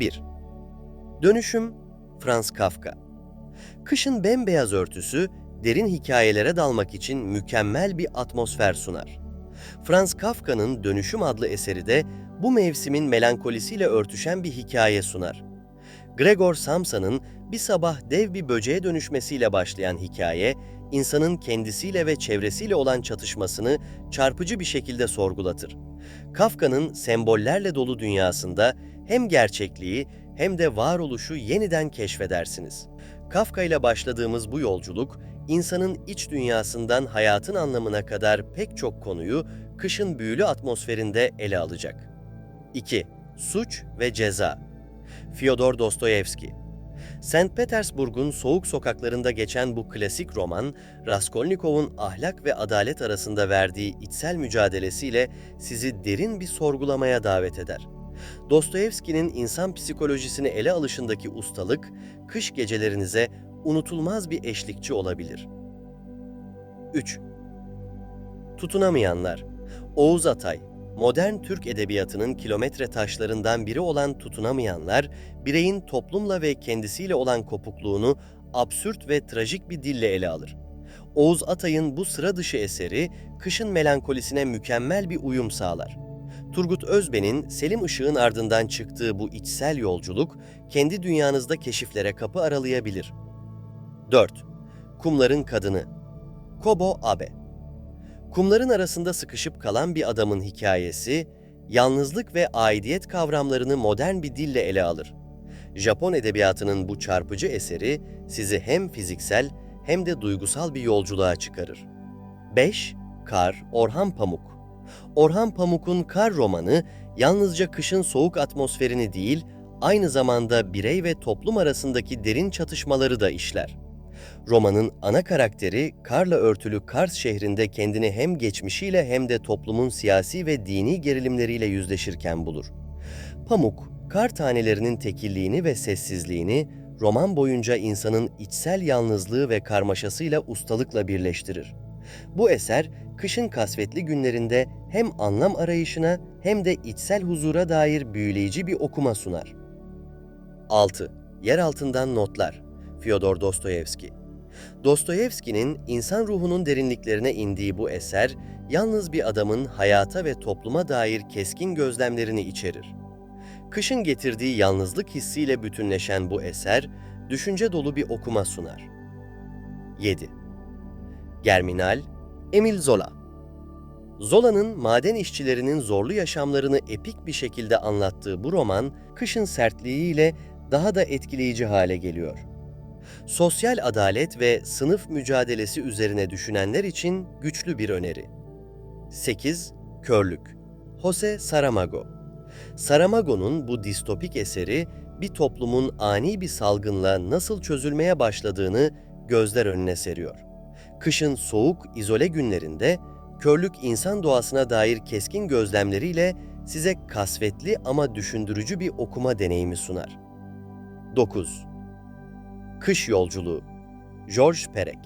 1. Dönüşüm Franz Kafka Kışın bembeyaz örtüsü derin hikayelere dalmak için mükemmel bir atmosfer sunar. Franz Kafka'nın Dönüşüm adlı eseri de bu mevsimin melankolisiyle örtüşen bir hikaye sunar. Gregor Samsa'nın bir sabah dev bir böceğe dönüşmesiyle başlayan hikaye, insanın kendisiyle ve çevresiyle olan çatışmasını çarpıcı bir şekilde sorgulatır. Kafka'nın sembollerle dolu dünyasında hem gerçekliği hem de varoluşu yeniden keşfedersiniz. Kafka ile başladığımız bu yolculuk, insanın iç dünyasından hayatın anlamına kadar pek çok konuyu kışın büyülü atmosferinde ele alacak. 2. Suç ve Ceza Fyodor Dostoyevski St. Petersburg'un soğuk sokaklarında geçen bu klasik roman, Raskolnikov'un ahlak ve adalet arasında verdiği içsel mücadelesiyle sizi derin bir sorgulamaya davet eder. Dostoyevski'nin insan psikolojisini ele alışındaki ustalık, kış gecelerinize unutulmaz bir eşlikçi olabilir. 3. Tutunamayanlar Oğuz Atay Modern Türk edebiyatının kilometre taşlarından biri olan Tutunamayanlar, bireyin toplumla ve kendisiyle olan kopukluğunu absürt ve trajik bir dille ele alır. Oğuz Atay'ın bu sıra dışı eseri, kışın melankolisine mükemmel bir uyum sağlar. Turgut Özben'in Selim Işık'ın ardından çıktığı bu içsel yolculuk, kendi dünyanızda keşiflere kapı aralayabilir. 4. Kumların Kadını Kobo Abe Kumların arasında sıkışıp kalan bir adamın hikayesi, yalnızlık ve aidiyet kavramlarını modern bir dille ele alır. Japon edebiyatının bu çarpıcı eseri sizi hem fiziksel hem de duygusal bir yolculuğa çıkarır. 5. Kar Orhan Pamuk Orhan Pamuk'un Kar romanı yalnızca kışın soğuk atmosferini değil, aynı zamanda birey ve toplum arasındaki derin çatışmaları da işler. Romanın ana karakteri karla örtülü Kars şehrinde kendini hem geçmişiyle hem de toplumun siyasi ve dini gerilimleriyle yüzleşirken bulur. Pamuk, kar tanelerinin tekilliğini ve sessizliğini roman boyunca insanın içsel yalnızlığı ve karmaşasıyla ustalıkla birleştirir. Bu eser, kışın kasvetli günlerinde hem anlam arayışına hem de içsel huzura dair büyüleyici bir okuma sunar. 6. Yer altından notlar Fyodor Dostoyevski Dostoyevski'nin insan ruhunun derinliklerine indiği bu eser, yalnız bir adamın hayata ve topluma dair keskin gözlemlerini içerir. Kışın getirdiği yalnızlık hissiyle bütünleşen bu eser, düşünce dolu bir okuma sunar. 7. Germinal, Emil Zola Zola'nın maden işçilerinin zorlu yaşamlarını epik bir şekilde anlattığı bu roman, kışın sertliğiyle daha da etkileyici hale geliyor sosyal adalet ve sınıf mücadelesi üzerine düşünenler için güçlü bir öneri. 8. Körlük Jose Saramago Saramago'nun bu distopik eseri bir toplumun ani bir salgınla nasıl çözülmeye başladığını gözler önüne seriyor. Kışın soğuk, izole günlerinde körlük insan doğasına dair keskin gözlemleriyle size kasvetli ama düşündürücü bir okuma deneyimi sunar. 9. Kış Yolculuğu George Perec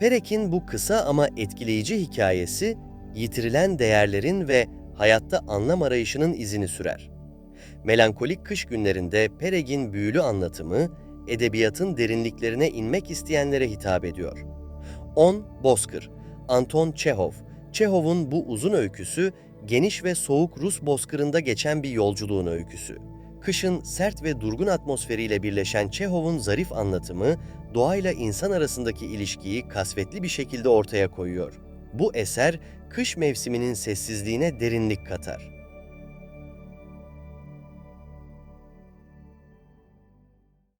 Perec'in bu kısa ama etkileyici hikayesi, yitirilen değerlerin ve hayatta anlam arayışının izini sürer. Melankolik kış günlerinde Perec'in büyülü anlatımı, edebiyatın derinliklerine inmek isteyenlere hitap ediyor. 10. Bozkır Anton Çehov Çehov'un bu uzun öyküsü, geniş ve soğuk Rus bozkırında geçen bir yolculuğun öyküsü. Kışın sert ve durgun atmosferiyle birleşen Çehov'un zarif anlatımı, doğayla insan arasındaki ilişkiyi kasvetli bir şekilde ortaya koyuyor. Bu eser, kış mevsiminin sessizliğine derinlik katar.